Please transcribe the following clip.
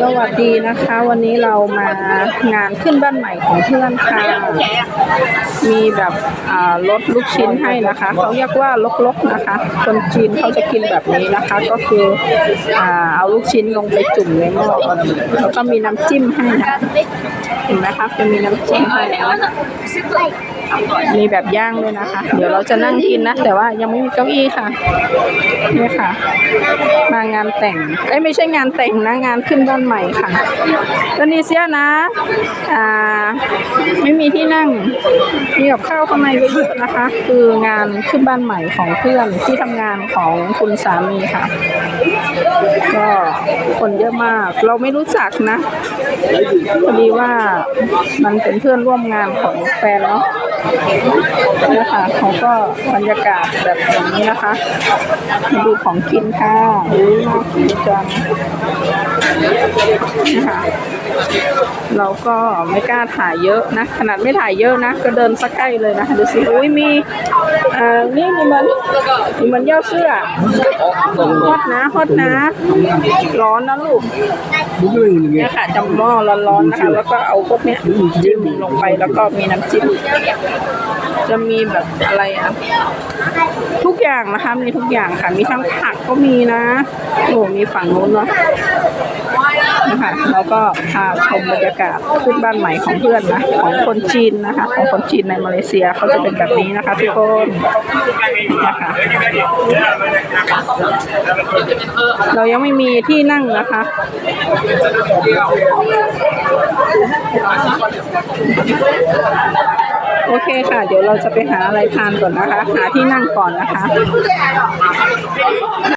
สวัสดีนะคะ วันนี้เรามางานขึ้นบ้านใหม่ของเพื่อนค่ะ มีแบบรสลูกชิ้นให้นะคะ เขาเรียกว่าลกๆนะคะ คนจีนเขาจะกินแบบนี้นะคะ ก็คืออ่าเอาลูกชิ้นลงไปจุ่มในหม้อแล้วก็มีน้ำจิ้มให้นะเห็นไหมคะจะมีน้ำจิ้มให้นะ มีแบบย่างด้วยนะคะ เดี๋ยวเราจะนั่งกินนะ แต่ว่ายังไม่มีเก้าอี้ค่ะนี่ค่ะ มางานแต่งเอ้ไม่ใช่งานแต่งนะงานขึ้นบ้านใหม่ค่ะตอนนี้เสียนะอ่าไม่มีที่นั่งมีกับข้าวข้างในเยอะนะคะ คืองานขึ้นบ้านใหม่ของเพื่อนที่ทำงานของคุณสามีค่ะ ก็คนเยอะมาก เราไม่รู้จักนะพอดีว่ามันเป็นเพื่อนร่วมงานของแฟนเนาะ เนี่ยค่ะเขาก็บรรยากาศแบบอย่างนี้นะคะมาดูของกินค่ะอุ๊ยน่ากินจังนี่ค่ะ เราก็ไม่กล้าถ่ายเยอะนะ ขนาดไม่ถ่ายเยอะนะ ก็เดินสักใกล้เลยนะ ดูสิ อุ้ยมีอ่อนี่มีมันมีมันย่อเสื้อฮอตนะฮอตนะ ร้อนนะลูกเนี่ยค่ะจำหม้อร้อนๆนะคะ แล้วก็เอาพวกเนี้ยจิ้มลงไปแล้วก็มีน้ำจิ้มจะมีแบบอะไรอะ อย่างนะคะ มีทุกอย่างค่ะ มีทั้งผักก็มีนะโอ้มีฝั่งนู้นเนาะนะคะแล้วก็พาชมบรรยากาศขึ้นบ้านใหม่ของเพื่อนนะ ของคนจีนนะคะ ของคนจีนในมาเลเซียเขาจะเป็นแบบนี้นะคะทุกคนนะคะเรายังไม่มีที่นั่งนะคะ โอเคค่ะ เดี๋ยวเราจะไปหาอะไรทานก่อนนะคะ หาที่นั่งก่อนนะคะ